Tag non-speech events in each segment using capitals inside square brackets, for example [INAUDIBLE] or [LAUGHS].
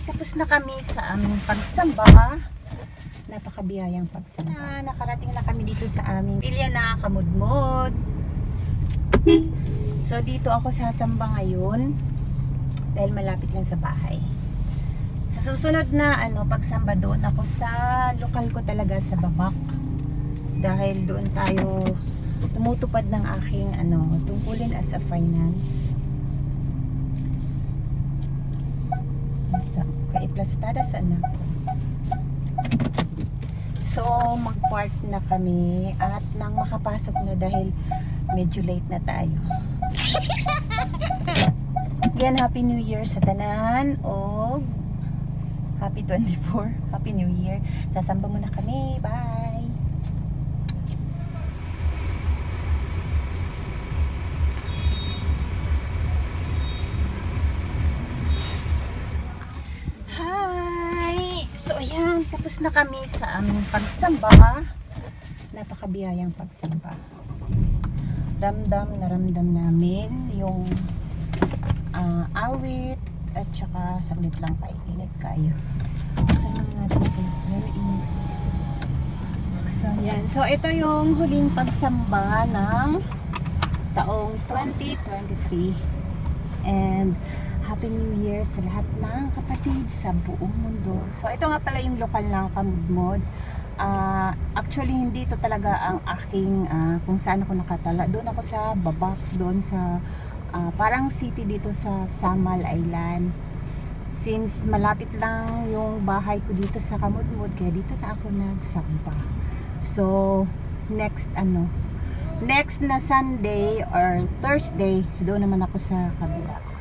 tapos na kami sa aming pagsamba. Napakabiyayang pagsamba. Ah, nakarating na kami dito sa aming pilya na kamudmod. So dito ako sasamba ngayon dahil malapit lang sa bahay. Sa susunod na ano pagsamba doon ako sa lokal ko talaga sa Babak. Dahil doon tayo tumutupad ng aking ano tungkulin as a finance. Sa kaiplastada sa anak ko. So, mag-park na kami at nang makapasok na dahil medyo late na tayo. Again, Happy New Year sa tanan o Happy 24. Happy New Year. Sasamba muna kami. Bye! Tapos na kami sa aming pagsamba. Napakabiyayang pagsamba. Ramdam na ramdam namin yung ah, awit at saka saglit lang tayo. Init kayo. Saan na natin ito? So, ayan. So, ito yung huling pagsamba ng taong 2023. And Happy New Year sa lahat ng kapatid sa buong mundo. So, ito nga pala yung lokal ng Kamudmod. Ah, actually, hindi ito talaga ang aking ah, kung saan ako nakatala. Doon ako sa Babak, doon sa ah, parang city dito sa Samal Island. Since malapit lang yung bahay ko dito sa Kamudmod, kaya dito na ako nagsamba. So, next ano, next na Sunday or Thursday, doon naman ako sa kabila.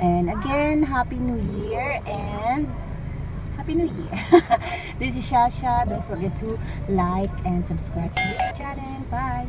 And again, Happy New Year and Happy New Year. [LAUGHS] this is Shasha. Don't forget to like and subscribe to the channel. Bye.